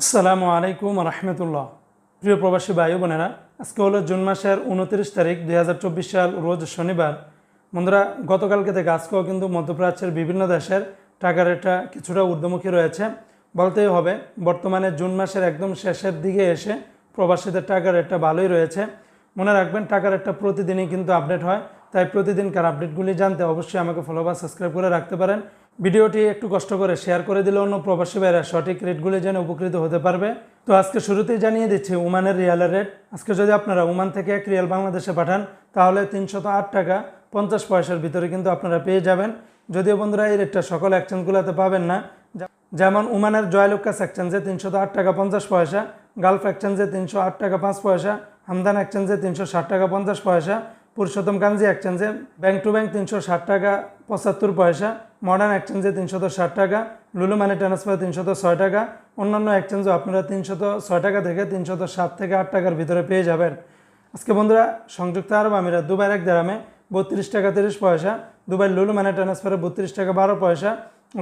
আসসালামু আলাইকুম রহমতুল্লাহ। প্রিয় প্রবাসী ভাই বোনেরা, আজকে হলো জুন মাসের উনত্রিশ তারিখ দুই হাজার চব্বিশ সাল, রোজ শনিবার। বন্ধুরা, গতকালকে থেকে আজকেও কিন্তু মধ্যপ্রাচ্যের বিভিন্ন দেশের টাকা রেটটা কিছুটা ঊর্ধ্বমুখী রয়েছে। বলতেই হবে, বর্তমানে জুন মাসের একদম শেষের দিকে এসে প্রবাসীদের টাকা রেটটা ভালোই রয়েছে। মনে রাখবেন টাকা রেটটা প্রতিদিনই কিন্তু আপডেট হয়। তাই প্রতিদিনকার আপডেটগুলি জানতে অবশ্যই আমাকে ফলো বা সাবস্ক্রাইব করে রাখতে পারেন। ভিডিওটি একটু কষ্ট করে শেয়ার করে দিলে অন্য প্রবাসী ভাইরা সঠিক রেটগুলি জেনে উপকৃত হতে পারবে। তো আজকে শুরুতেই জানিয়ে দিচ্ছি ওমানের রিয়ালের রেট। আজকে যদি আপনারা ওমান থেকে এক রিয়াল বাংলাদেশে পাঠান, তাহলে তিনশত আট টাকা পঞ্চাশ পয়সার ভিতরে কিন্তু আপনারা পেয়ে যাবেন। যদিও বন্ধুরা, এই রেটটা সকল এক্সচেঞ্জগুলোতে পাবেন না। যেমন ওমানের জয়লুকাস এক্সচেঞ্জে তিনশত আট টাকা পঞ্চাশ পয়সা, গালফ এক্সচেঞ্জে তিনশো আট টাকা পাঁচ পয়সা, হামদান এক্সচেঞ্জে তিনশো ষাট টাকা পঞ্চাশ পয়সা, পুরুষোত্তম গান্ধী এক্সচেঞ্জে ব্যাংক টু ব্যাংক তিনশো ষাট টাকা পঁচাত্তর পয়সা মডার্ন এক্সচেঞ্জে তিনশত ষাট টাকা, লুলু মানি ট্রান্সফার তিনশত ছয় টাকা, অন্যান্য এক্সচেঞ্জও আপনারা তিনশত ছয় টাকা থেকে তিনশত সাত থেকে আট টাকার ভিতরে পেয়ে যাবেন। আজকে বন্ধুরা, সংযুক্ত আরব আমিরাত, দুবাইয়ের এক দেরামে বত্রিশ টাকা তিরিশ পয়সা দুবাই লুলু মানি ট্রান্সফারে বত্রিশ টাকা বারো পয়সা,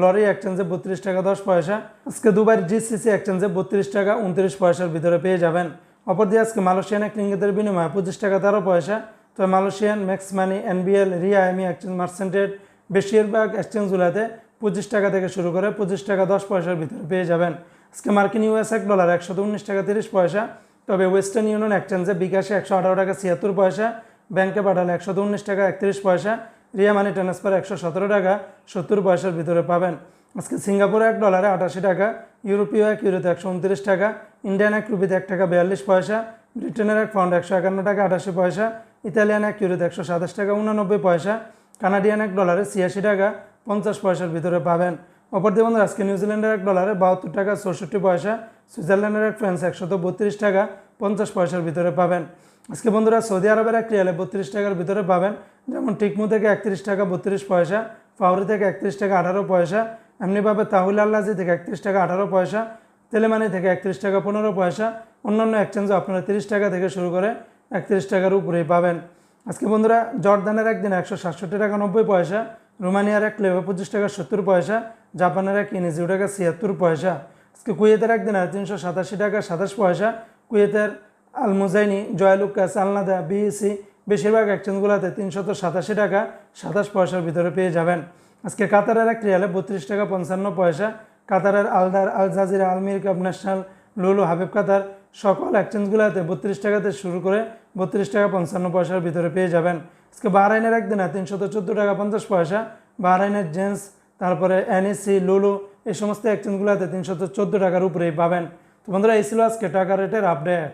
লরি এক্সচেঞ্জে বত্রিশ টাকা দশ পয়সা, আজকে দুবাইয়ের জিসিসি এক্সচেঞ্জে বত্রিশ টাকা উনত্রিশ পয়সার ভিতরে পেয়ে যাবেন। অপর দিয়ে আজকে মালয়েশিয়ান এক রিঙ্গিতের বিনিময়ে পঁচিশ টাকা তেরো পয়সা, তো Malaysian Max Money, NBL, Ria এমি এক্সচেঞ্জ মার্সেন্টেড বেশিরভাগ এক্সচেঞ্জগুলোতে পঁচিশ টাকা থেকে শুরু করে পঁচিশ টাকা দশ পয়সার ভিতরে পেয়ে যাবেন। আজকে মার্কিন ইউএস এক ডলার একশো উনিশ টাকা তিরিশ পয়সা। তবে ওয়েস্টার্ন ইউনিয়ন এক্সচেঞ্জে বিকাশে একশো আঠারো টাকা ছিয়াত্তর পয়সা, ব্যাংকে পাঠালে একশো উনিশ টাকা একত্রিশ পয়সা, রিয়া মানি ট্রান্সফার একশো সতেরো টাকা সত্তর পয়সার ভিতরে পাবেন। আজকে সিঙ্গাপুরে এক ডলারে আটাশি টাকা, ইউরোপীয় এক ইউরোতে একশো উনত্রিশ টাকা, ইন্ডিয়ান এক রুপিতে এক টাকা বিয়াল্লিশ পয়সা, ব্রিটেনের এক পাউন্ড একশো একান্ন টাকা আটাশি পয়সা, ইতালিয়ান এক ইউরোতে একশো সাতাশ টাকা উনানব্বই পয়সা কানাডিয়ান এক ডলারে ছিয়াশি টাকা পঞ্চাশ পয়সার ভিতরে পাবেন। অপরদিকে বন্ধুরা, আজকে নিউজিল্যান্ডের এক ডলারে বাহাত্তর টাকা চৌষট্টি পয়সা, সুইজারল্যান্ডের এক ফ্রান্স একশত বত্রিশ টাকা পঞ্চাশ পয়সার ভিতরে পাবেন। আজকে বন্ধুরা, সৌদি আরবের এক রিয়ালে বত্রিশ টাকার ভিতরে পাবেন, যেমন টিকমু থেকে একত্রিশ টাকা বত্রিশ পয়সা, ফাউরি থেকে একত্রিশ টাকা আঠারো পয়সা, এমনিভাবে তাহুল আল্লাজি থেকে একত্রিশ টাকা আঠারো পয়সা, তেলেমানি থেকে একত্রিশ টাকা পনেরো পয়সা, অন্যান্য এক্সচেঞ্জও আপনারা তিরিশ টাকা থেকে শুরু করে একত্রিশ টাকার উপরেই পাবেন। আজকে বন্ধুরা, জর্দানের একদিন একশো সাতষট্টি টাকা নব্বই পয়সা, রোমানিয়ার এক লেবে পঁচিশ টাকা সত্তর পয়সা, জাপানের এক ইনিজিও টাকা ছিয়াত্তর পয়সা। আজকে কুয়েতের একদিন আর তিনশো সাতাশি টাকা সাতাশ পয়সা। কুয়েতের আলমুজাইনি জয়ালুকাস আলনাদা বিএসি বেশিরভাগ এক্সচেঞ্জগুলোতে তিনশত সাতাশি টাকা সাতাশ পয়সার ভিতরে পেয়ে যাবেন। আজকে কাতারের এক রিয়ালে বত্রিশ টাকা পঞ্চান্ন পয়সা। কাতারের আলদার, আল জাজিরা আলমির কাপ, ন্যাশনাল লুলু হাবিব কাতার সকল এক্সচেঞ্জগুলোতে বত্রিশ টাকাতে শুরু করে বত্রিশ টাকা পঞ্চান্ন পয়সার ভিতরে পেয়ে যাবেন। আজকে বাহরাইনের একদিনে তিনশত চোদ্দ টাকা পঞ্চাশ পয়সা, বাহরাইনের জেন্স তারপরে এনএসি, লুলু, এই সমস্ত এক্সচেঞ্জগুলোতে তিনশত চোদ্দ টাকার উপরেই পাবেন। তো বন্ধুরা, এই ছিল আজকে টাকা রেটের আপডেট